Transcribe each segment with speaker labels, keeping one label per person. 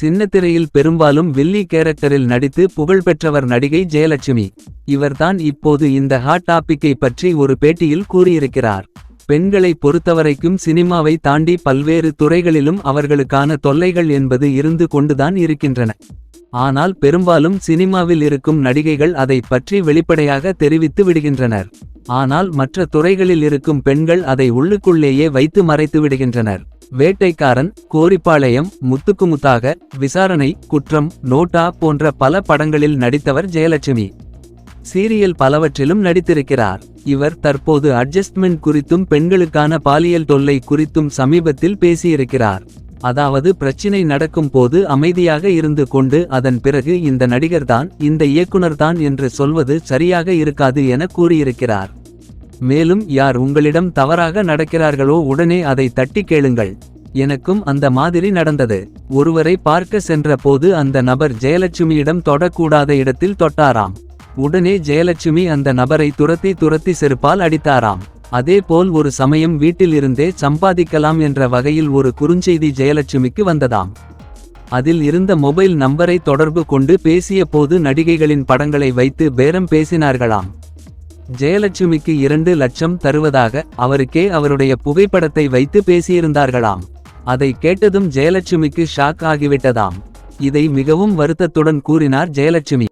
Speaker 1: சின்னத்திரையில் பெரும்பாலும் வில்லி கேரக்டரில் நடித்து புகழ்பெற்றவர் நடிகை ஜெயலட்சுமி. இவர்தான் இப்போது இந்த ஹாட் டாபிக்கை பற்றி ஒரு பேட்டியில் கூறியிருக்கிறார். பெண்களை பொறுத்தவரைக்கும் சினிமாவை தாண்டி பல்வேறு துறைகளிலும் அவர்களுக்கான தொல்லைகள் என்பது இருந்து கொண்டுதான் இருக்கின்றன. ஆனால் பெரும்பாலும் சினிமாவில் இருக்கும் நடிகைகள் அதை பற்றி வெளிப்படையாக தெரிவித்து விடுகின்றனர். ஆனால் மற்ற துறைகளில் இருக்கும் பெண்கள் அதை உள்ளுக்குள்ளேயே வைத்து மறைத்து விடுகின்றனர். வேட்டைக்காரன் கோரிப்பாளையம் முத்துக்குமுத்தாக விசாரணை குற்றம் நோட்டா போன்ற பல படங்களில் நடித்தவர் ஜெயலட்சுமி. சீரியல் பலவற்றிலும் நடித்திருக்கிறார். இவர் தற்போது அட்ஜஸ்ட்மெண்ட் குறித்தும் பெண்களுக்கான பாலியல் தொல்லை குறித்தும் சமீபத்தில் பேசியிருக்கிறார். அதாவது பிரச்சினை நடக்கும் போது அமைதியாக இருந்து கொண்டு அதன் பிறகு இந்த நடிகர்தான் இந்த இயக்குனர்தான் என்று சொல்வது சரியாக இருக்காது என கூறியிருக்கிறார். மேலும் யார் உங்களிடம் தவறாக நடக்கிறார்களோ உடனே அதை தட்டி கேளுங்கள். எனக்கும் அந்த மாதிரி நடந்தது. ஒருவரை பார்க்க சென்ற போது அந்த நபர் ஜெயலட்சுமியிடம் தொடக்கூடாத இடத்தில் தொட்டாராம். உடனே ஜெயலட்சுமி அந்த நபரை துரத்தி துரத்தி செருப்பால் அடித்தாராம். அதேபோல் ஒரு சமயம் வீட்டிலிருந்தே சம்பாதிக்கலாம் என்ற வகையில் ஒரு குறுஞ்செய்தி ஜெயலட்சுமிக்கு வந்ததாம். அதில் இருந்த மொபைல் நம்பரை தொடர்பு கொண்டு பேசிய போது நடிகைகளின் படங்களை வைத்து பேரம் பேசினார்களாம். ஜெயலட்சுமிக்கு இரண்டு லட்சம் தருவதாக அவருக்கே அவருடைய புகைப்படத்தை வைத்து பேசியிருந்தார்களாம். அதை கேட்டதும் ஜெயலட்சுமிக்கு ஷாக் ஆகிவிட்டதாம். இதை மிகவும் வருத்தத்துடன் கூறினார் ஜெயலட்சுமி.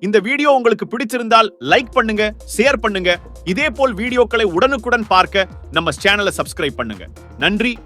Speaker 2: இந்த வீடியோ உங்களுக்கு பிடிச்சிருந்தால் லைக் பண்ணுங்க ஷேர் பண்ணுங்க. இதே போல் வீடியோக்களை உடனுக்குடன் பார்க்க நம்ம சேனலை சப்ஸ்கிரைப் பண்ணுங்க. நன்றி.